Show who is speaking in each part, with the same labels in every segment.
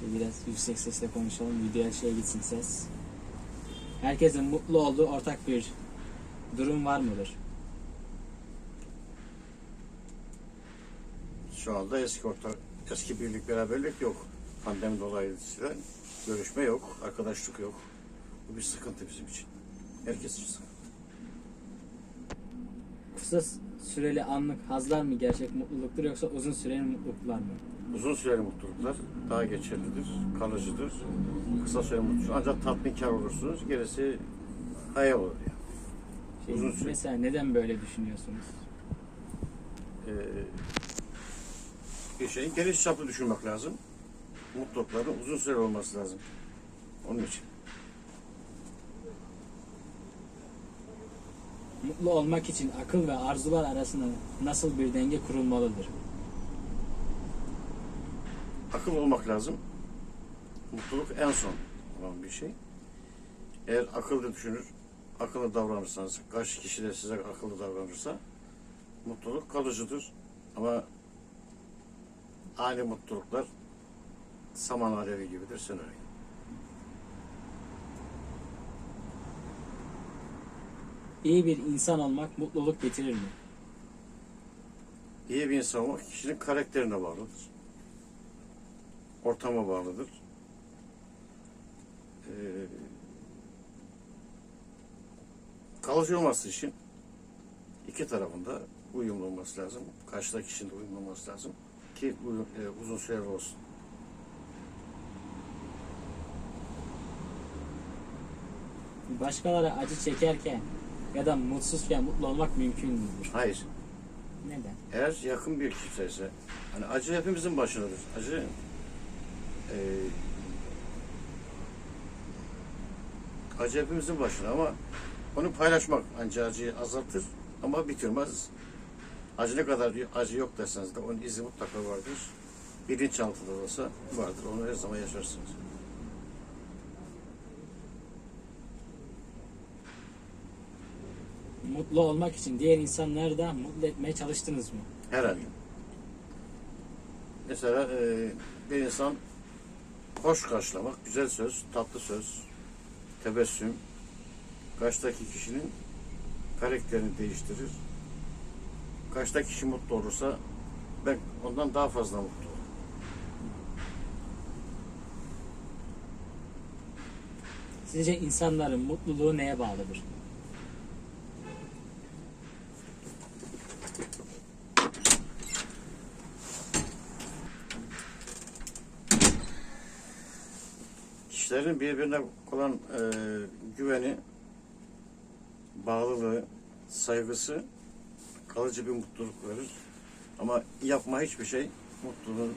Speaker 1: Şöyle biraz yüksek sesle konuşalım. Videoya şey gitsin ses. Herkesin mutlu olduğu ortak bir durum var mıdır?
Speaker 2: Şu anda eski orta, eski birlik beraberlik yok. Pandemi dolayısıyla görüşme yok, arkadaşlık yok. Bu bir sıkıntı bizim için. Herkes için sıkıntı.
Speaker 1: Kısa süreli anlık hazlar mı gerçek mutluluktur yoksa uzun süreli mutluluklar mı?
Speaker 2: Uzun süreli mutluluklar daha geçerlidir, kalıcıdır. Kısa süreli mutluluk ancak tatminkar olursunuz. Gerisi hayal olur yani.
Speaker 1: Şey,
Speaker 2: Uzun süre.
Speaker 1: Mesela neden böyle düşünüyorsunuz?
Speaker 2: Ee, bir şeyin geniş çaplı düşünmek lazım. Mutlulukların uzun süreli olması lazım. Onun için.
Speaker 1: Mutlu olmak için akıl ve arzular arasında nasıl bir denge kurulmalıdır?
Speaker 2: Akıl olmak lazım. Mutluluk en son olan bir şey. Eğer akıllı düşünür, akıllı davranırsanız, karşı kişi de size akıllı davranırsa mutluluk kalıcıdır. Ama ani mutluluklar saman alevi gibidir, söner.
Speaker 1: İyi bir insan olmak mutluluk getirir mi?
Speaker 2: İyi bir insan olmak kişinin karakterine bağlıdır. Ortama bağlıdır. Ee, kalıcı olması için iki tarafında uyumlu olması lazım. Karşıdaki kişinin de uyumlu olması lazım ki uyum, e, uzun süreli olsun.
Speaker 1: Başkaları acı çekerken ya da mutsuzken mutlu olmak mümkün müdür?
Speaker 2: Hayır.
Speaker 1: Neden?
Speaker 2: Eğer yakın bir kimse ise hani acı hepimizin başındadır. Acı acı hepimizin başına ama onu paylaşmak ancak acıyı azaltır ama bitirmez. Acı ne kadar acı yok derseniz de onun izi mutlaka vardır. Bilinçaltında da olsa vardır. Onu her zaman yaşarsınız.
Speaker 1: Mutlu olmak için diğer insanları da mutlu etmeye çalıştınız mı?
Speaker 2: Herhalde. Mesela e, bir insan hoş karşılamak, güzel söz, tatlı söz, tebessüm karşıdaki kişinin karakterini değiştirir. Karşıdaki kişi mutlu olursa ben ondan daha fazla mutlu olurum.
Speaker 1: Sizce insanların mutluluğu neye bağlıdır?
Speaker 2: Kişilerin birbirine olan e, güveni, bağlılığı, saygısı kalıcı bir mutluluk verir. Ama yapma hiçbir şey mutluluğun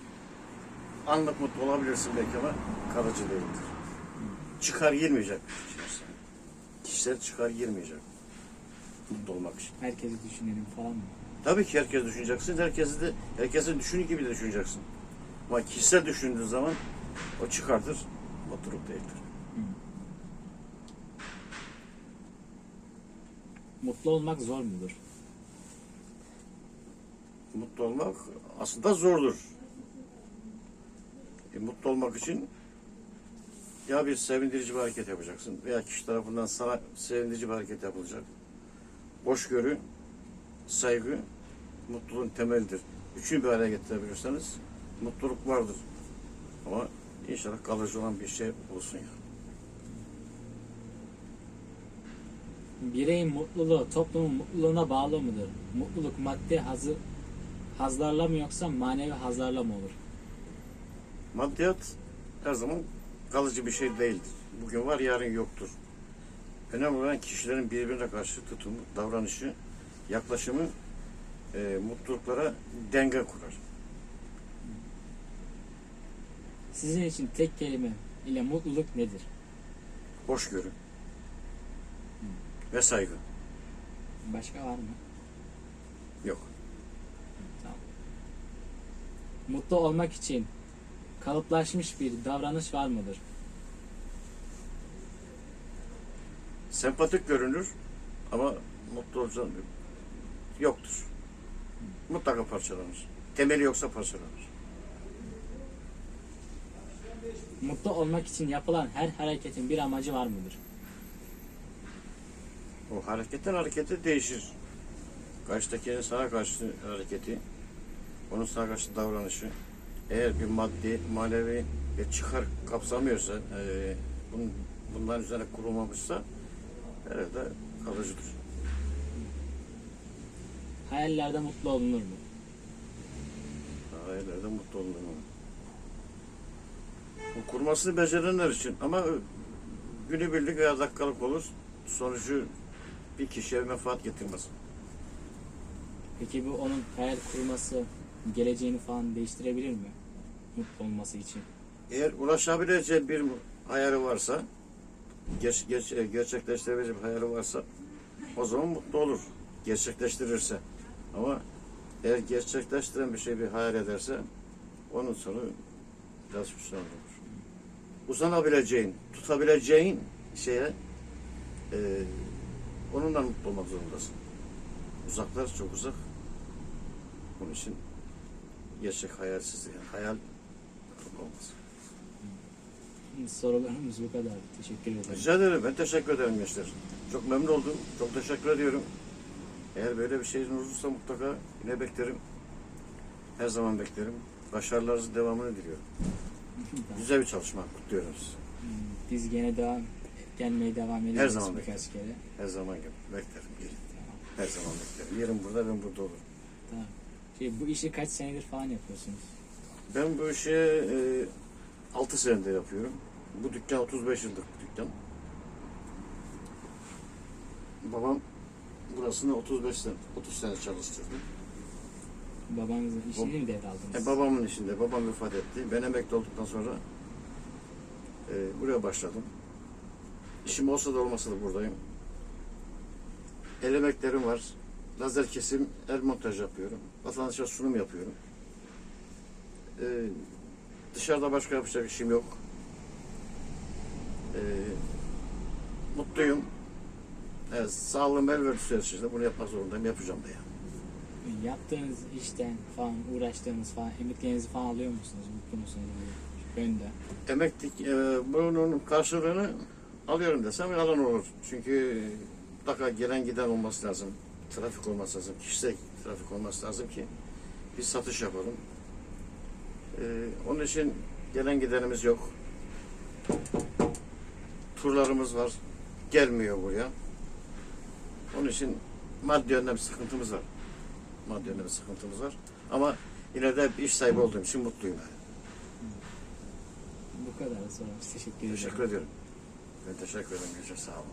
Speaker 2: anlık mutlu olabilirsin belki ama kalıcı değildir. Çıkar girmeyecek kişiler. Kişiler çıkar girmeyecek mutlu olmak için.
Speaker 1: Herkesi düşünelim falan mı?
Speaker 2: Tabii ki herkes düşüneceksin. Herkesi de herkesin düşündüğü gibi de düşüneceksin. Ama kişisel düşündüğün zaman o çıkardır, mutluluk değildir.
Speaker 1: Mutlu olmak zor mudur?
Speaker 2: Mutlu olmak aslında zordur. E, mutlu olmak için ya bir sevindirici bir hareket yapacaksın veya kişi tarafından sana sevindirici bir hareket yapılacak. Hoşgörü, saygı mutluluğun temelidir. Üçünü bir araya getirebilirseniz mutluluk vardır. Ama inşallah kalıcı olan bir şey olsun ya.
Speaker 1: Bireyin mutluluğu toplumun mutluluğuna bağlı mıdır? Mutluluk maddi hazı, hazlarla mı yoksa manevi hazlarla mı olur?
Speaker 2: Maddiyat her zaman kalıcı bir şey değildir. Bugün var yarın yoktur. Önemli olan kişilerin birbirine karşı tutumu, davranışı, yaklaşımı e, mutluluklara denge kurar.
Speaker 1: Sizin için tek kelime ile mutluluk nedir?
Speaker 2: Hoşgörü ve saygı.
Speaker 1: Başka var mı?
Speaker 2: Yok.
Speaker 1: Tamam. Mutlu olmak için kalıplaşmış bir davranış var mıdır?
Speaker 2: Sempatik görünür ama mutlu olacağın yoktur. Mutlaka parçalanır. Temeli yoksa parçalanır.
Speaker 1: Mutlu olmak için yapılan her hareketin bir amacı var mıdır?
Speaker 2: O hareketten harekete değişir. Karşıdakinin sana karşı hareketi, onun sana karşı davranışı, eğer bir maddi, manevi bir çıkar kapsamıyorsa, e, bunun, bunların üzerine kurulmamışsa herhalde kalıcıdır.
Speaker 1: Hayallerde mutlu olunur mu?
Speaker 2: Ailelerde mutlu olunur. Bu kurmasını becerenler için ama günübirlik veya dakikalık olur. Sonucu bir kişiye menfaat getirmez.
Speaker 1: Peki bu onun hayal kurması geleceğini falan değiştirebilir mi? Mutlu olması için.
Speaker 2: Eğer ulaşabileceği bir hayali varsa, geç, geç, e, gerçekleştirebileceği bir hayali varsa o zaman mutlu olur. Gerçekleştirirse. Ama eğer gerçekleştiren bir şey bir hayal ederse onun sonu biraz hüsran olur. Uzanabileceğin, tutabileceğin şeye e, onunla mutlu olmak zorundasın. Uzaklar çok uzak. Bunun için gerçek hayalsiz yani hayal olmaz.
Speaker 1: Sorularımız bu kadar. Teşekkür ederim.
Speaker 2: Rica ederim. Ben teşekkür ederim gençler. Çok memnun oldum. Çok teşekkür ediyorum. Eğer böyle bir şeyin olursa mutlaka yine beklerim. Her zaman beklerim. Başarılarınızın devamını diliyorum. Güzel bir çalışma. Kutluyorum sizi.
Speaker 1: Biz gene devam gelmeye devam edeceğiz
Speaker 2: zaman
Speaker 1: birkaç kere.
Speaker 2: Her zaman gel- beklerim. Gelin. Her zaman beklerim. Yerim burada, ben burada olurum.
Speaker 1: Tamam. Şey, bu işi kaç senedir falan yapıyorsunuz?
Speaker 2: Ben bu işi e, 6 senedir yapıyorum. Bu dükkan 35 yıllık bir dükkan. Babam burasını 35 sene, 30 sene çalıştırdı.
Speaker 1: Babanızın işini mi devraldınız?
Speaker 2: E, babamın işinde, babam vefat etti. Ben emekli olduktan sonra e, buraya başladım. İşim olsa da olmasa da buradayım. El emeklerim var. Lazer kesim, el montaj yapıyorum. Vatandaşa sunum yapıyorum. E, dışarıda başka yapacak işim yok. E, mutluyum. Evet, sağlığım el verdiği süreçte bunu yapmak zorundayım. Yapacağım da yani.
Speaker 1: Yaptığınız işten falan uğraştığınız falan emeklerinizi falan alıyor musunuz? Mutlu musunuz? bu Yönde.
Speaker 2: emeklilik e, bunun karşılığını alıyorum desem yalan olur. Çünkü mutlaka gelen giden olması lazım. Trafik olması lazım. Kişisel trafik olması lazım ki biz satış yapalım. E, onun için gelen gidenimiz yok. Turlarımız var. Gelmiyor buraya. Onun için maddi yönden bir sıkıntımız var. Maddi bir sıkıntımız var. Ama yine de iş sahibi olduğum için mutluyum. Yani.
Speaker 1: Bu kadar sorumuz. Teşekkür ederim.
Speaker 2: Teşekkür ediyorum. Ben teşekkür ederim. Gece sağ olun.